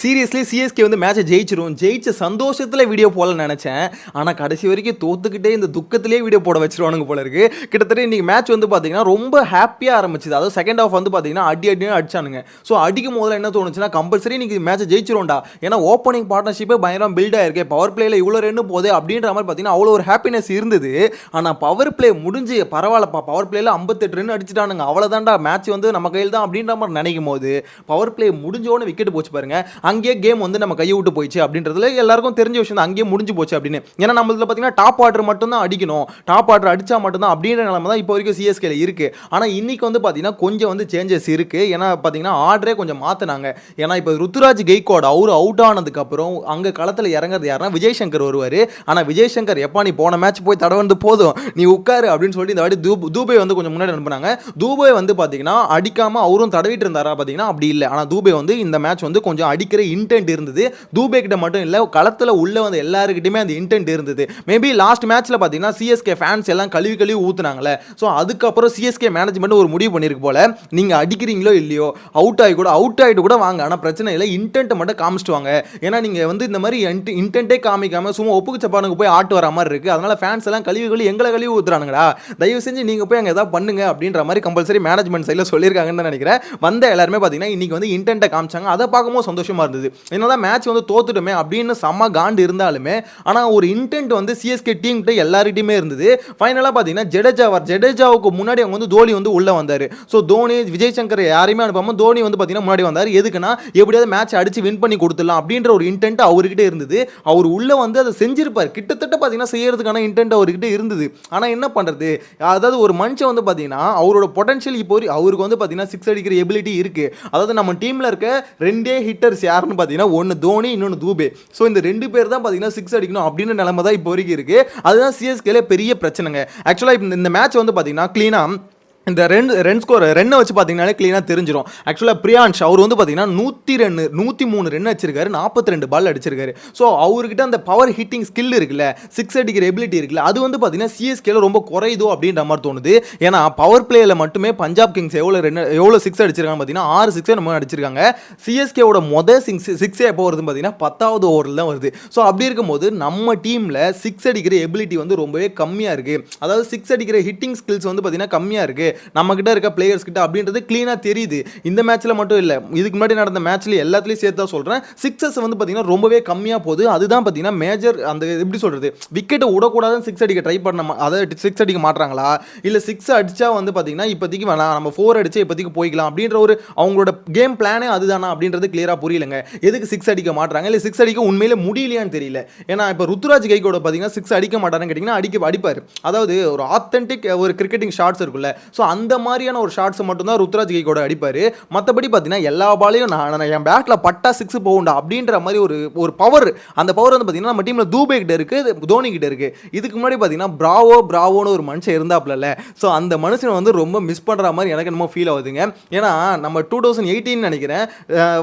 Seriously CSK வந்து மேட்சை ஜெயிச்சிரும். ஜெயிச்ச சந்தோஷத்தில் வீடியோ போடலன்னு நினச்சேன். ஆனால் கடைசி வரைக்கும் தோத்துக்கிட்டே இந்த துக்கத்திலே வீடியோ போட வச்சிருவானுங்க போல இருக்கு. கிட்டத்தட்ட இன்னைக்கு மேட்ச் வந்து பார்த்தீங்கன்னா ரொம்ப ஹாப்பியாக ஆரம்பிச்சுது. அதாவது செகண்ட் ஹாஃப் வந்து பார்த்தீங்கன்னா அடி அடினு அடிச்சானுங்க. ஸோ அடிக்கும் போதில் என்ன தோணுச்சுன்னா கம்பல்சரி இன்னைக்கு மேட்சை ஜெயிச்சிரும்டா ஏன்னா ஓப்பனிங் பார்ட்னர்ஷிப்பே பயங்கரம் பில்ட் ஆயிருக்கு. பவர் பிளேயில் இவ்வளோ ரெண்டு போகுது அப்படின்ற மாதிரி பார்த்தீங்கன்னா அவ்வளோ ஒரு ஹாப்பினஸ் இருந்தது. ஆனால் பவர் பிளே முடிஞ்சு பரவாயில்லப்பா. பவர் பிளேயில் ஐம்பத்தெட்டு ரன் அடிச்சிட்டானுங்க. அவ்வளோதான்டா மேட்ச் வந்து நம்ம கையில் தான் அப்படின்ற மாதிரி நினைக்கும் போது பவர் பிளே முடிஞ்சோன்னு விக்கெட் போச்சு பாருங்க. அங்கேயே கேம் வந்து நம்ம கையை விட்டு போயிடுச்சு அப்படின்றதுல எல்லாருக்கும் தெரிஞ்ச விஷயம் தான். அங்கேயே முடிஞ்சு போச்சு அப்படின்னு. ஏன்னா நம்மளதில் பார்த்தீங்கன்னா டாப் ஆர்டர் மட்டும் தான் அடிக்கணும். டாப் ஆர்டர் அடித்தா மட்டும்தான் அப்படின்ற நிலமை தான் இப்போ வரைக்கும் சிஎஸ்கேல இருக்கு. ஆனால் இன்றைக்கி வந்து பார்த்தீங்கன்னா கொஞ்சம் வந்து சேஞ்சஸ் இருக்கு. ஏன்னா பார்த்தீங்கன்னா ஆர்டரே கொஞ்சம் மாற்றினாங்க ஏன்னா இப்போ ருத்துராஜ் கெய்கோட் அவர் அவுட் ஆனதுக்கப்புறம் அங்கே களத்தில் இறங்குறது யாருன்னா விஜய் சங்கர் வருவார். ஆனால் விஜய் சங்கர் எப்பா நீ போன மேட்ச் போய் தடவந்து போதும். நீ உட்காரு அப்படின்னு சொல்லிட்டு இந்த வாட்டி தூப் தூபே வந்து கொஞ்சம் முன்னாடி அனுப்புனாங்க. தூபே வந்து பார்த்தீங்கன்னா அடிக்காமல் அவரும் தடவிட்டு இருந்தாரா பார்த்தீங்கன்னா அப்படி இல்லை. ஆனால் தூபே வந்து இந்த மேட்ச் வந்து கொஞ்சம் அடிக்கிற இன்டென்ட் இருந்தது. தூபே கிட்ட மட்டும் இல்லை களத்தில் உள்ள வந்து எல்லாருக்கிட்டையுமே அந்த இன்டென்ட் இருந்தது. மேபி லாஸ்ட் மேட்ச்சில் பார்த்தீங்கன்னா சிஎஸ்கே ஃபேன்ஸ் எல்லாம் கழுவி கழுவி ஊற்றுனாங்களே ஸோ அதுக்கப்புறம் சிஎஸ்கே மேனேஜ்மெண்ட் ஒரு முடிவு பண்ணிருக்கு போல. நீங்கள் அடிக்கிறீங்களோ இல்லையோ அவுட் ஆகி கூட அவுட் ஆகிட்டு கூட வாங்க. ஆனால் பிரச்சனை இல்லை இன்டென்ட் மட்டும் காமிச்சிட்டு வாங்க ஏன்னா நீங்கள் வந்து இந்த மாதிரி இன்டென்ட்டே காமிக்காமல் சும்மா ஒப்புக்கு சப்பானுக்கு போய் ஆட்டு வர மாதிரி இருக்குது அதனால் ஃபேன்ஸ் எல்லாம் கழுவி கழுவி எங்களை கழுவி ஊற்றுறானுங்களா தயவு செஞ்சு நீங்கள் போய் அங்கே ஏதாவது பண்ணுங்க அப்படின்ற மாதிரி கம்பல்சரி மேனேஜ்மெண்ட் சைடில் சொல்லியிருக்காங்கன்னு நினைக்கிறேன். வந்த எல்லாருமே பார்த்தீங்கன்னா இன்னைக்கு வந்து இன்டென்ட்டை காமிச்சாங்க. அதை பார்க்கும்போது சந்தோஷம் இருந்தது. என்னதான் மேட்ச் வந்து தோத்துட்டோமே அப்படின்னு செம்ம காண்டு இருந்தாலுமே ஆனால் ஒரு இன்டென்ட் வந்து சிஎஸ்கே டீம்கிட்ட எல்லார்கிட்டையுமே இருந்தது. ஃபைனலாக பார்த்தீங்கன்னா ஜடேஜா வர் ஜடேஜாவுக்கு முன்னாடி அவங்க வந்து தோனி வந்து உள்ளே வந்தார். ஸோ தோனி விஜய் சங்கர் யாரையுமே அனுப்பாமல் தோனி வந்து பார்த்தீங்கன்னா முன்னாடி வந்தார். எதுக்குன்னா எப்படியாவது மேட்ச் அடித்து வின் பண்ணி கொடுத்துடலாம் அப்படின்ற ஒரு இன்டென்ட் அவர்கிட்ட இருந்தது. அவர் உள்ளே வந்து அதை செஞ்சிருப்பார். கிட்டத்தட்ட பார்த்தீங்கன்னா செய்யறதுக்கான இன்டென்ட் அவர்கிட்ட இருந்தது. ஆனால் என்ன பண்ணுறது அதாவது ஒரு மனுஷன் வந்து பார்த்தீங்கன்னா அவரோட பொட்டன்ஷியல் இப்போ அவருக்கு வந்து பார்த்தீங்கன்னா சிக்ஸ் அடிக்கிற எபிலிட்டி இருக்கு. அதாவது நம்ம டீமில் இருக்க ரெண்டே ஹிட்டர்ஸ் யாருன்னு பார்த்தீங்கன்னா ஒன்று தோனி இன்னொன்று தூபே. ஸோ இந்த ரெண்டு பேர் தான் பார்த்தீங்கன்னா சிக்ஸ் அடிக்கணும் அப்படின்னு நிலைமை தான் இப்போ வரைக்கும் இருக்கு. அதுதான் சிஎஸ்கேல பெரிய பிரச்சனைங்க. ஆக்சுவலாக இந்த மேட்ச் வந்து பார்த்தீங்கன்னா க்ளீனாக இந்த ரெண்டு ரென் ஸ்கோர் ரென்னை வச்சு பார்த்தீங்கன்னாலே க்ளீனாக தெரிஞ்சிடும் ஆக்சுவலாக பிரியான்ஷ் அவர் வந்து பார்த்தீங்கன்னா நூற்றி ரெண்டு நூற்றி மூணு ரன் அடிச்சிருக்காரு நாற்பத்தி ரெண்டு பால் அடிச்சிருக்காரு. ஸோ அவர்கிட்ட அந்த பவர் ஹிட்டிங் ஸ்கில் இருக்குல்ல சிக்ஸ் அடிக்கிற எபிலிட்டி இருக்குல்ல அது வந்து பார்த்தீங்கன்னா சிஎஸ்கேல ரொம்ப குறையுதோ அப்படின்ற மாதிரி தோணுது. ஏன்னா பவர் பிளேயில் மட்டுமே பஞ்சாப் கிங்ஸ் எவ்வளோ ரென்னு எவ்வளோ சிக்ஸ் அடிச்சிருக்காங்க பார்த்தீங்கன்னா ஆறு சிக்ஸே நம்ம அடிச்சிருக்காங்க. சிஎஸ்கேவோட மொதல் சிக்ஸ் சிக்ஸே எப்போ வருதுன்னு பார்த்தீங்கன்னா பத்தாவது ஓவரில் தான் வருது. ஸோ அப்படி இருக்கும்போது நம்ம டீமில் சிக்ஸ் அடிக்கிற எபிலிட்டி வந்து ரொம்பவே கம்மியாக இருக்குது அதாவது சிக்ஸ் அடிக்கிற ஹிட்டிங் ஸ்கில்ஸ் வந்து பார்த்தீங்கன்னா கம்மியாக இருக்குது நம்மக்கிட்ட இருக்க பிளேயர்ஸ் கிட்ட அப்படின்றது க்ளீனாக தெரியுது. இந்த மேட்ச்சில் மட்டும் இல்லை. இதுக்கு முன்னாடி நடந்த மேட்ச்சில் எல்லாத்துலேயும் சேர்த்து தான் சொல்கிறேன் சிக்ஸஸ் வந்து பார்த்தீங்கன்னா ரொம்பவே கம்மியாக போகுது. அதுதான் பார்த்தீங்கன்னா மேஜர் அந்த எப்படி சொல்கிறது விக்கெட்டை விடக்கூடாதுன்னு சிக்ஸ் அடிக்க ட்ரை பண்ண அதை சிக்ஸ் அடிக்க மாட்டாங்களா இல்லை சிக்ஸ் அடித்தா வந்து பார்த்தீங்கன்னா இப்போதைக்கு வேணாம் நம்ம ஃபோர் அடிச்சு இப்போதைக்கு போய்க்கலாம் அப்படின்ற ஒரு அவங்களோட கேம் பிளானே அதுதானா அப்படின்றது கிளியராக புரியலங்க. எதுக்கு சிக்ஸ் அடிக்க மாட்டுறாங்க இல்லை சிக்ஸ் அடிக்க உண்மையிலே முடியலையான்னு தெரியல. ஏன்னா இப்போ ருத்துராஜ் கைகோட பார்த்தீங்கன்னா சிக்ஸ் அடிக்க மாட்டாருன்னு கேட்டிங்கன்னா அடிக்க அடிப்பார். அதாவது ஒரு ஆத்தென்டிக் ஒரு கிரிக்கெட்டிங் ஷாட்ஸ் இருக்குல்ல ஸோ ஸோ அந்த மாதிரியான ஒரு ஷாட்ஸ் மட்டும்தான் ருத்ராஜ் கைகோட அடிப்பார். மற்றபடி பார்த்தீங்கன்னா எல்லா பாலையும் நான் நான் என் பேட்டில் பட்டா சிக்ஸ் போகுண்டா அப்படின்ற மாதிரி ஒரு ஒரு பவர் அந்த பவர் வந்து பார்த்தீங்கன்னா நம்ம டீமில் தூபே கிட்ட இருக்குது தோனி கிட்ட இருக்குது இதுக்கு முன்னாடி பார்த்தீங்கன்னா பிராவோ பிராவோன்னு ஒரு மனுஷன் இருந்தாப்புல ஸோ அந்த மனுஷனை வந்து ரொம்ப மிஸ் பண்ணுற மாதிரி எனக்கு என்னமோ ஃபீல் ஆகுதுங்க. ஏன்னா நம்ம டூ தௌசண்ட் எயிட்டீன் நினைக்கிறேன்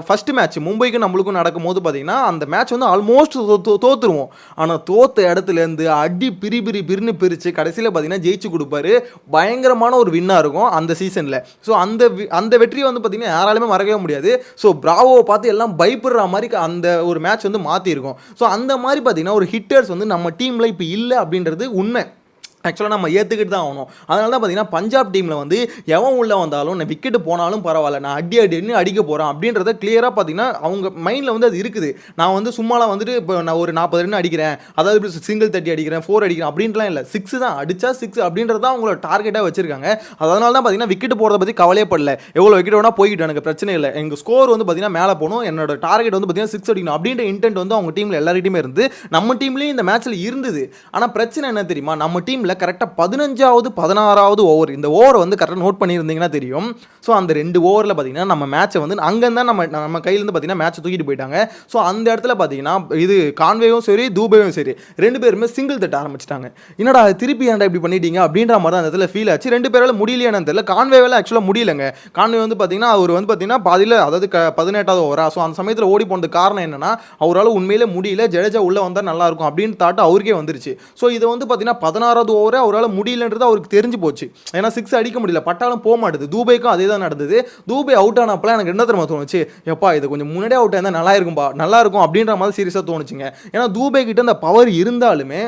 ஃபர்ஸ்ட் மேட்ச் மும்பைக்கும் நம்மளுக்கும் நடக்கும் போது பார்த்தீங்கன்னா அந்த மேட்ச் வந்து ஆல்மோஸ்ட் தோத்துருவோம். ஆனால் தோத்த இடத்துல இருந்து அடி பிரி பிரி பிரின்னு பிரித்து கடைசியில் பார்த்தீங்கன்னா ஜெயிச்சு கொடுப்பாரு. பயங்கரமான ஒரு வின் வின்னாக இருக்கும் அந்த சீசனில் ஸோ அந்த அந்த வெற்றியை வந்து பார்த்தீங்கன்னா யாராலுமே மறக்கவே முடியாது. ஸோ பிராவோவை பார்த்து எல்லாம் பயப்படுற மாதிரி அந்த ஒரு மேட்ச் வந்து மாற்றிருக்கும் ஸோ அந்த மாதிரி பார்த்தீங்கன்னா ஒரு ஹிட்டர்ஸ் வந்து நம்ம டீமில் இப்போ இல்லை அப்படின்றது உண்மை. ஆக்சுவலாக நம்ம ஏற்றுக்கிட்டு தான் ஆகணும். அதனால தான் பார்த்தீங்கன்னா பஞ்சாப் டீமில் வந்து எவன் உள்ளே வந்தாலும் நான் விக்கெட்டு போனாலும் பரவாயில்ல நான் அடி அடின்னு அடிக்க போகிறேன் அப்படின்றத கிளியராக பார்த்தீங்கன்னா அவங்க மைண்டில் வந்து அது இருக்குது. நான் வந்து சும்மாலாம் வந்துட்டு இப்போ நான் ஒரு நாற்பது ரன் அடிக்கிறேன் அதாவது இப்படி சிங்கிள் தட்டி அடிக்கிறேன் ஃபோர் அடிக்கிறேன் அப்படின்லாம் இல்லை. சிக்ஸ் தான் அடித்தா சிக்ஸ் அப்படின்றது தான் அவங்களோட டார்கெட்டாக வச்சிருக்காங்க. அதனால தான் பார்த்தீங்கன்னா விக்கெட் போகிறத பற்றி கவலையே படல. எவ்வளோ விக்கெட் வேணால் போய்கிட்டு எனக்கு பிரச்சனை இல்லை. எங்கள் ஸ்கோர் வந்து பார்த்தீங்கன்னா மேலே போகணும். என்னோட டார்கெட் வந்து பார்த்தீங்கன்னா சிக்ஸ் அடிக்கணும். அப்படின்ற இன்டென்ட் வந்து அவங்க டீமில் எல்லார்கிட்டையுமே இருந்து நம்ம டீம்லேயும் இந்த மேட்ச்சில் இருந்தது. ஆனால் பிரச்சனை என்ன தெரியுமா? நம்ம டீமில் கரெக்டாக பதினஞ்சாவது பதினாறாவது ஓவர் இந்த ஓவரை வந்து கரெக்டாக நோட் பண்ணியிருந்தீங்கன்னா தெரியும். ஸோ அந்த ரெண்டு ஓவரில் பார்த்தீங்கன்னா நம்ம மேட்ச்சை வந்து அங்கே தான் நம்ம நம்ம கையிலேருந்து பார்த்தீங்கன்னா மேட்ச்சை தூக்கிட்டு போயிட்டாங்க. ஸோ அந்த இடத்துல பார்த்தீங்கன்னா இது கான்வேவும் சரி தூபேவும் சரி ரெண்டு பேருமே சிங்கிள் தட்ட ஆரம்பிச்சிட்டாங்க. என்னடா திருப்பி ஏன்டா இப்படி பண்ணிட்டீங்க? அப்படின்ற மாதிரி தான் அந்த இடத்துல ஃபீல் ஆச்சு. ரெண்டு பேரால் முடியலையானு தெரியல. கான்வேவில் ஆக்சுவலாக முடியலங்க. கான்வே வந்து பார்த்தீங்கன்னா அவர் வந்து பார்த்தீங்கன்னா பாதியில் அதாவது க பதினெட்டாவது ஓவரா ஸோ அந்த சமயத்தில் ஓடி போனது காரணம் என்னன்னா அவரால் உண்மையிலே முடியல. ஜடேஜா உள்ளே வந்தால் நல்லாயிருக்கும் அப்படின்னு தாட்டு அவருக்கே வந்துருச்சு. ஸோ இதை வந்து பார்த்தீங்கன்னா பதினாறாவது ஓவர் ஓவரை அவரால் முடியலன்றது அவருக்கு தெரிஞ்சு போச்சு. ஏன்னா சிக்ஸ் அடிக்க முடியல. பட்டாலும் போக மாட்டுது. தூபைக்கும் அதே தான் நடந்தது. தூபை அவுட் ஆனப்பெல்லாம் எனக்கு என்ன தெரியுமா தோணுச்சு? எப்பா இது கொஞ்சம் முன்னாடியே அவுட் ஆயிருந்தா நல்லா இருக்கும்பா நல்லா இருக்கும் அப்படின்ற மாதிரி சீரியஸாக தோணுச்சுங்க. ஏன்னா தூபை கிட்ட அந்த பவர் இருந்தாலுமே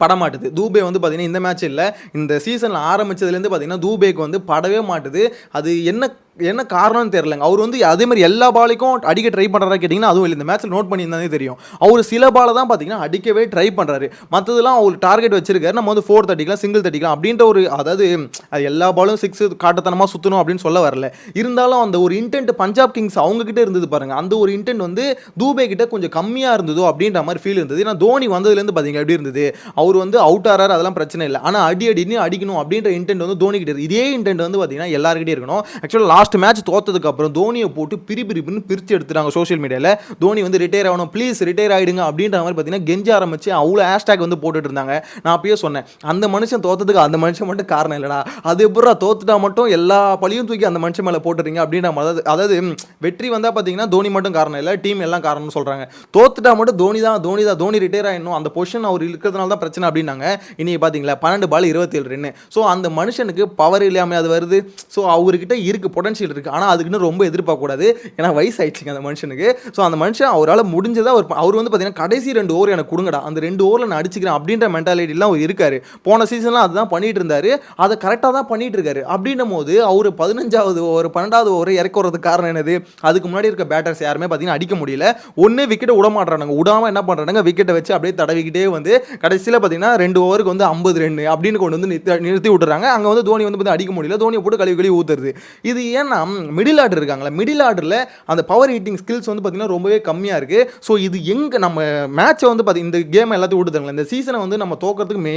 படமாட்டுது. தூபே வந்து பார்த்தீங்கன்னா இந்த மேட்ச் இல்லை. இந்த சீசனில் ஆரம்பிச்சதுலேருந்து பார்த்தீங்கன்னா தூபேக்கு வந்து படவே மாட்டுது. அது என்ன என்ன காரணம்னு தெரியலங்க. அவர் வந்து அதே மாதிரி எல்லா பாலுக்கும் அடிக்க ட்ரை பண்ணுறாரு கேட்டிங்கன்னா அதுவும் இல்லை. இந்த மேட்ச்சில் நோட் பண்ணியிருந்தாலே தெரியும். அவர் சில பாலை தான் பார்த்தீங்கன்னா அடிக்கவே ட்ரை பண்ணுறாரு மற்றதெல்லாம் அவர் டார்கெட் வச்சிருக்காரு. நம்ம வந்து ஃபோர் தட்டிக்கலாம் சிங்கிள் தட்டிக்கலாம் அப்படின்ற ஒரு அதாவது அது எல்லா பாலும் சிக்ஸ் காட்டத்தனமாக சுற்றணும் அப்படின்னு சொல்ல வரல. இருந்தாலும் அந்த ஒரு இன்டென்ட் பஞ்சாப் கிங்ஸ் அவங்ககிட்ட இருந்தது பாருங்கள் அந்த ஒரு இன்டென்ட் வந்து தூபே கிட்ட கொஞ்சம் கம்மியாக இருந்ததோ அப்படின்ற மாதிரி ஃபீல் இருந்தது. ஏன்னா தோனி வந்ததுலேருந்து பார்த்தீங்க எப்படி இருந்தது? அவர் வந்து அவுட் ஆறாரு அதெல்லாம் பிரச்சனை இல்லை. ஆனால் அடி அடின்னு அடிக்கணும் அப்படின்ற இன்டென்ட் வந்து தோனி கிட்ட இருக்கு. இதே இன்டென்ட் வந்து பார்த்தீங்கன்னா எல்லாருக்கிட்டே இருக்கணும். ஆக்சுவலாக லாஸ்ட் மேட்ச் தோத்ததுக்கு அப்புறம் தோனியை போட்டு பிரி பிரிப்புன்னு பிரித்து எடுத்துட்டாங்க சோஷியல் மீடியாவில் தோனி வந்து ரிட்டையர் ஆகணும். ப்ளீஸ் ரிட்டையர் ஆகிடுங்க அப்படின்ற மாதிரி பார்த்தீங்கன்னா கெஞ்ச ஆரம்பிச்சு அவ்வளோ ஹேஷ்டேக் வந்து போட்டுட்டு இருந்தாங்க. நான் அப்பயே சொன்னேன் அந்த மனுஷன் தோத்ததுக்கு அந்த மனுஷன் மட்டும் காரணம் இல்லைடா. அது எப்படா தோத்துட்டா மட்டும் எல்லா பழியும் தூக்கி அந்த மனுஷன் மேலே போட்டுறீங்க அப்படின்ற மாதிரி. அதாவது- வெற்றி வந்தால் பார்த்தீங்கன்னா தோனி மட்டும் காரணம் இல்லை டீம் எல்லாம் காரணம்னு சொல்கிறாங்க தோத்துட்டா மட்டும் தோனி தான் தோனி தான் தோனி ரிட்டையர் ஆகிடணும் அந்த பொசிஷன் அவர் இருக்கிறதுனால தான் பிரச்சனை அப்படின்னாங்க. இன்னைக்கு பார்த்தீங்களா பன்னெண்டு பால் இருபத்தேழு ரன்னு ஸோ அந்த மனுஷனுக்கு பவர் இல்லாமல் அது வருது. ஸோ அவர்கிட்ட இருக்கு பொட்டன்ஷியல் இருக்குது ஆனால் அதுக்குன்னு ரொம்ப எதிர்பார்க்கக்கூடாது. ஏன்னா வயசு ஆயிடுச்சுங்க அந்த மனுஷனுக்கு. ஸோ அந்த மனுஷன் அவரால் முடிஞ்சதை அவர் அவர் வந்து பார்த்தீங்கன்னா கடைசி ரெண்டு ஓவர் எனக்கு கொடுங்கடா. அந்த ரெண்டு ஓவரில் நான் அடிச்சுக்கிறேன் அப்படின்ற மென்டாலிட்டிலாம் அவர் இருக்காரு. போன சீசன்லாம் அதுதான் பண்ணிட்டு இருந்தார். அதை கரெக்டாக தான் பண்ணிட்டு இருக்காரு. அப்படின்னும் போது அவர் பதினஞ்சாவது ஓவர் பன்னெண்டாவது ஓவர் இறக்க வரதுக்கு காரணம் என்னது? அதுக்கு முன்னாடி இருக்க பேட்டர்ஸ் யாருமே பார்த்தீங்கன்னா அடிக்க முடியல. ஒன்று விக்கெட்டை விட மாட்டானுங்க விடாமல் என்ன பண்ணுறாங்க விக்கெட்டை வச்சு அப்படியே தடவிக்கிட்டே வந்து கடைசியில் பார்த்தீங்கன்னா ரெண்டு ஓவருக்கு வந்து ஐம்பது ரெண்டு அப்படின்னு கொண்டு வந்து நிறுத்தி நிறுத்தி விட்டுறாங்க. அங்கே வந்து தோனி வந்து அடிக்க முடியல. தோனியை போட்டு கழுவி கழுவி ஊத்துறது. இது ஏன்னா மிடில் ஆர்டர் இருக்காங்களா மிடில் ஆர்டரில் அந்த பவர் ஹீட்டிங் ஸ்கில்ஸ் வந்து பார்த்தீங்கன்னா ரொம்பவே கம்மியாக இருக்குது ஸோ இது எங்கே நம்ம மேட்சை வந்து பார்த்து இந்த கேம் எல்லாத்தையும் விட்டுதாங்களா இந்த சீசனை வந்து நம்ம தோக்கிறதுக்கு மே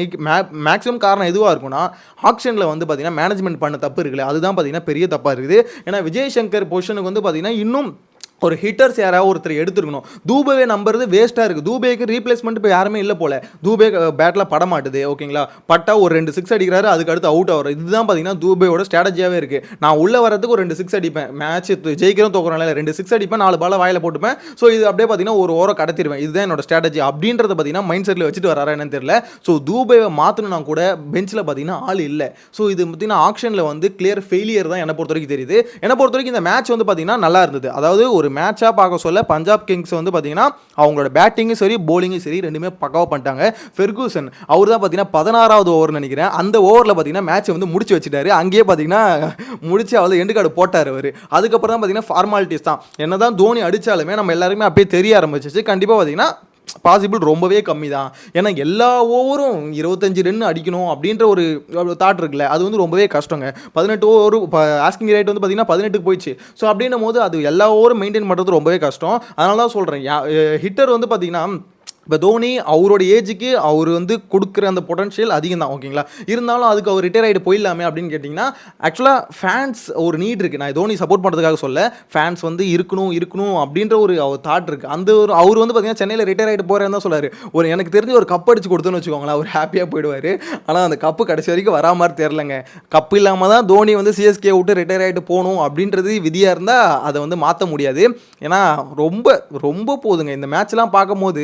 மேக்ஸிமம் காரணம் எதுவாக இருக்கும்னா ஆக்ஷனில் வந்து பார்த்திங்கன்னா மேனேஜ்மெண்ட் பண்ண தப்பு இருக்குல்ல அதுதான் பார்த்தீங்கன்னா பெரிய தப்பாக இருக்குது. ஏன்னா விஜய் சங்கர் பொசிஷனுக்கு வந்து பார்த்தீங்கன்னா இன்னும் ஒரு ஹிட்டர்ஸ் யாராவது ஒருத்தர் எடுத்துருக்கணும். தூபேவை நம்புறது வேஸ்ட்டாக இருக்குது தூபேக்கு ரீப்ளேஸ்மெண்ட் இப்போ யாருமே இல்லை போல. தூபே பேட்டில் பட மாட்டுது ஓகேங்களா பட்டா ஒரு ரெண்டு சிக்ஸ் அடிக்கிறாரு அதுக்கு அடுத்து அவுட் ஆகிற இதுதான் பார்த்தீங்கன்னா தூபேயோட ஸ்ட்ராட்டஜியாகவே இருக்குது நான் உள்ள வரதுக்கு ஒரு ரெண்டு சிக்ஸ் அடிப்பேன். மேட்ச் ஜெயிக்கிறோம் தோக்குறோம்ல ரெண்டு சிக்ஸ் அடிப்பேன் நாலு பால வாயில போட்டுப்பேன். ஸோ இது அப்படியே பார்த்தீங்கன்னா ஒரு ஓரம் கடத்திடுவேன் இதுதான் என்னோட ஸ்ட்ராட்டஜி அப்படின்றத பார்த்தீங்கன்னா மைண்ட் செட்டில் வச்சுட்டு வராரா என்னன்னு தெரியல. ஸோ தூபேவை மாற்றணும்னா கூட பெஞ்சில் பார்த்தீங்கன்னா ஆள் இல்லை. ஸோ இது பார்த்தீங்கன்னா ஆக்ஷனில் வந்து கிளியர் ஃபெயிலியர் தான் என்னை பொறுத்த வரைக்கும் தெரியுது. என்னை பொறுத்த வரைக்கும் இந்த மேட்ச் வந்து பார்த்தீங்கன்னா நல்லா இருந்தது. அதாவது ஒரு மேட்சாக பார்க்க சொல்ல பஞ்சாப் கிங்ஸ் வந்து பார்த்தீங்கன்னா அவங்களோட பேட்டிங்கும் சரி போலிங்கும் சரி ரெண்டுமே பக்காவாக பண்ணிட்டாங்க. ஃபெர்கூசன் அவர் தான் பார்த்தீங்கன்னா பதினாறாவது ஓவர் நினைக்கிறேன். அந்த ஓவரில் பார்த்தீங்கன்னா மேட்ச்சை வந்து முடிச்சு வச்சுட்டாரு. அங்கேயே பார்த்தீங்கன்னா முடிச்சு அவ்வளோ எண்டு கார்டு போட்டார் அவர். அதுக்கப்புறம் தான் பார்த்தீங்கன்னா ஃபார்மாலிட்டிஸ் தான். என்ன தான் தோனி அடித்தாலுமே நம்ம எல்லாருமே அப்படியே தெரிய ஆரம்பிச்சிச்சு கண்டிப்பாக பார்த்தீங்கன்னா பாசிபிள் ரொம்பவே கம்மி தான் ஏன்னா எல்லா ஓவரும் இருபத்தஞ்சி ரன் அடிக்கணும் அப்படின்ற ஒரு தாட் இருக்குல்ல அது வந்து ரொம்பவே கஷ்டங்க. பதினெட்டு ஓவர் ஆஸ்கிங் ரேட் வந்து பார்த்தீங்கன்னா பதினெட்டுக்கு போயிடுச்சு. ஸோ அப்படின்னும் போது அது எல்லா ஓவரும் மெயின்டைன் பண்ணுறது ரொம்பவே கஷ்டம். அதனால தான் சொல்கிறேன் ஹிட்டர் வந்து பார்த்தீங்கன்னா இப்போ தோனி அவரோட ஏஜுக்கு அவர் வந்து கொடுக்குற அந்த பொட்டன்ஷியல் அதிகம் தான் ஓகேங்களா? இருந்தாலும் அதுக்கு அவர் ரிட்டையர் ஆகிட்டு போயிடலாமே அப்படின்னு கேட்டிங்கன்னா ஆக்சுவலாக ஃபேன்ஸ் ஒரு நீட் இருக்குது நான் தோனி சப்போர்ட் பண்ணுறதுக்காக சொல்ல ஃபேன்ஸ் வந்து இருக்கணும் இருக்கணும் அப்படின்ற ஒரு அவர் தாட் இருக்குது அந்த ஒரு அவர் வந்து பார்த்தீங்கன்னா சென்னையில் ரிட்டையர் ஆகிட்டு போகிறேன்னு தான் சொல்லாரு. ஒரு எனக்கு தெரிஞ்சு ஒரு கப் அடிச்சு கொடுத்துன்னு வச்சுக்கோங்களேன் அவர் ஹாப்பியாக போயிடுவார். ஆனால் அந்த கப்பு கடைசி வரைக்கும் வரா மாதிரி தெரிலங்க கப்பு இல்லாமல் தான் தோனி வந்து சிஎஸ்கே விட்டு ரிட்டையர் ஆகிட்டு போகணும் அப்படின்றது விதியாக இருந்தால் அதை வந்து மாற்ற முடியாது. ஏன்னா ரொம்ப ரொம்ப போதுங்க. இந்த மேட்ச்லாம் பார்க்கும்போது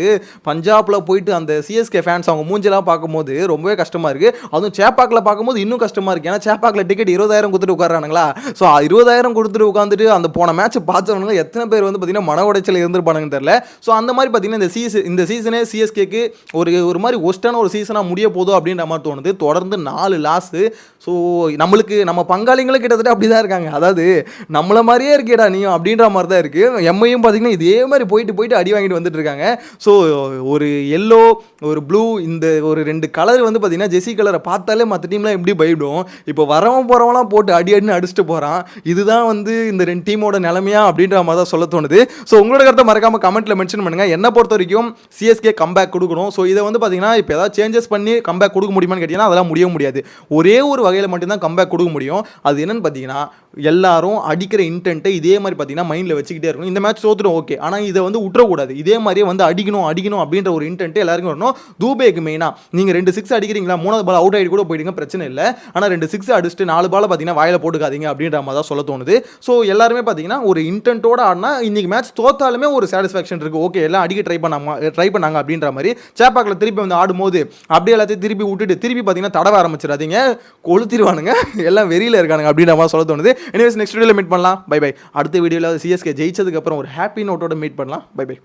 பஞ்சாப்ல போயிட்டு அந்த சிஎஸ்கே ஃபேன்ஸ் அவங்க மூஞ்செல்லாம் பார்க்கும்போது ரொம்பவே கஷ்டமாக இருக்குது அதுவும் சேப்பாக்கில் பார்க்கும்போது இன்னும் கஷ்டமாக இருக்குது ஏன்னா சேப்பாக்கில் டிக்கெட் இருபதாயிரம் கொடுத்துட்டு உட்காரானுங்களா ஸோ இருபதாயிரம் கொடுத்துட்டு உட்காந்துட்டு அந்த போன மேட்ச் பார்த்தவங்க எத்தனை பேர் வந்து பார்த்தீங்கன்னா மன உடைச்சல் இருந்திருப்பானுங்கன்னு தெரியல. ஸோ அந்த மாதிரி பார்த்தீங்கன்னா இந்த சீசன் இந்த சீசனே சிஎஸ்கேக்கு ஒரு ஒரு மாதிரி ஒஸ்டான ஒரு சீசனாக முடிய போதும் அப்படின்ற மாதிரி தோணுது. தொடர்ந்து நாலு லாஸு ஸோ நம்மளுக்கு நம்ம பங்காளிங்களும் கிட்டத்தட்ட அப்படி தான் இருக்காங்க. அதாவது நம்மளை மாதிரியே இருக்கேடா நீயும் அப்படின்ற மாதிரி தான் இருக்குது எம்ஐயும் பார்த்தீங்கன்னா இதே மாதிரி போயிட்டு போயிட்டு அடி வாங்கிட்டு வந்துட்டு இருக்காங்க. ஸோ ஒரு எல்லோ ஒரு ப்ளூ இந்த ஒரு ரெண்டு கலர் வந்து பார்த்தீங்கன்னா ஜெர்சி கலரை பார்த்தாலே மற்ற டீம்லாம் எப்படி பயப்படும்? இப்போ வரவன் போகிறவங்களாம் போட்டு அடி அடின்னு அடிச்சுட்டு போகிறான் இதுதான் வந்து இந்த ரெண்டு டீமோட நிலமையா அப்படின்ற மாதிரி தான் சொல்ல தோணுது. ஸோ உங்களோட கருத்தை மறக்காமல் கமெண்ட்டில் மென்ஷன் பண்ணுங்கள் என்னை பொறுத்த வரைக்கும் சிஎஸ்கே கம்பேக் கொடுக்கணும். ஸோ இதை வந்து பார்த்தீங்கன்னா இப்போ ஏதாவது சேஞ்சஸ் பண்ணி கம்பேக் கொடுக்க முடியுமான்னு கேட்டிங்கன்னா அதெல்லாம் முடிய முடியாது. ஒரே ஒரு வகையில் மட்டும்தான் கம்பேக் கொடுக்க முடியும். அது என்னன்னு பார்த்தீங்கன்னா எல்லாரும் அடிக்கிற இன்டென்ட்டை இதே மாதிரி பார்த்தீங்கன்னா மைண்டில் வச்சுக்கிட்டே இருக்கணும். இந்த மேட்ச் தோத்துடும் ஓகே ஆனால் இதை வந்து விட்டுறக்கூடாது. இதே மாதிரியே வந்து அடிக்கணும் அடிக்கணும் அப்படின்ற ஒரு இன்டென்ட் எல்லாருக்கும் வரணும். தூபேக்கு மெயினாக நீங்கள் ரெண்டு சிக்ஸ் அடிக்கிறீங்களா மூணாவது பால் அவுட் ஆகிட்டு கூட போயிடுங்க பிரச்சனை இல்லை. ஆனால் ரெண்டு சிக்ஸ் அடிச்சுட்டு நாலு பால் பார்த்தீங்கன்னா வாயில போட்டுக்காதீங்க அப்படின்ற மாதிரி தான் சொல்ல தோணுது. ஸோ எல்லாருமே பார்த்தீங்கன்னா ஒரு இன்டென்ட்டோட ஆடினா இன்னைக்கு மேட்ச் தோத்தாலுமே ஒரு சாட்டிஸ்ஃபேக்ஷன் இருக்குது ஓகே எல்லாம் அடிக்க ட்ரை பண்ணாம ட்ரை பண்ணாங்க அப்படின்ற மாதிரி. சேப்பாக்கில் திருப்பி வந்து ஆடும்போது அப்படியே எல்லாத்தையும் திருப்பி விட்டுட்டு திருப்பி பார்த்தீங்கன்னா தடவ ஆரம்பிச்சிடாதீங்க. கொளுத்திடுவானுங்க எல்லாம் வெறியில் இருக்கானுங்க அப்படின்ற மாதிரி சொல்ல தோணுது. எனிவேஸ் நெக்ஸ்ட் வீடியோவில் மீட் பண்ணலாம். பை பை அடுத்த வீடியோவில் சிஎஸ்கே ஜெயிச்சதுக்கப்புறம் ஒரு ஹாப்பி நோட்டோட மீட் பண்ணலாம். Bye bye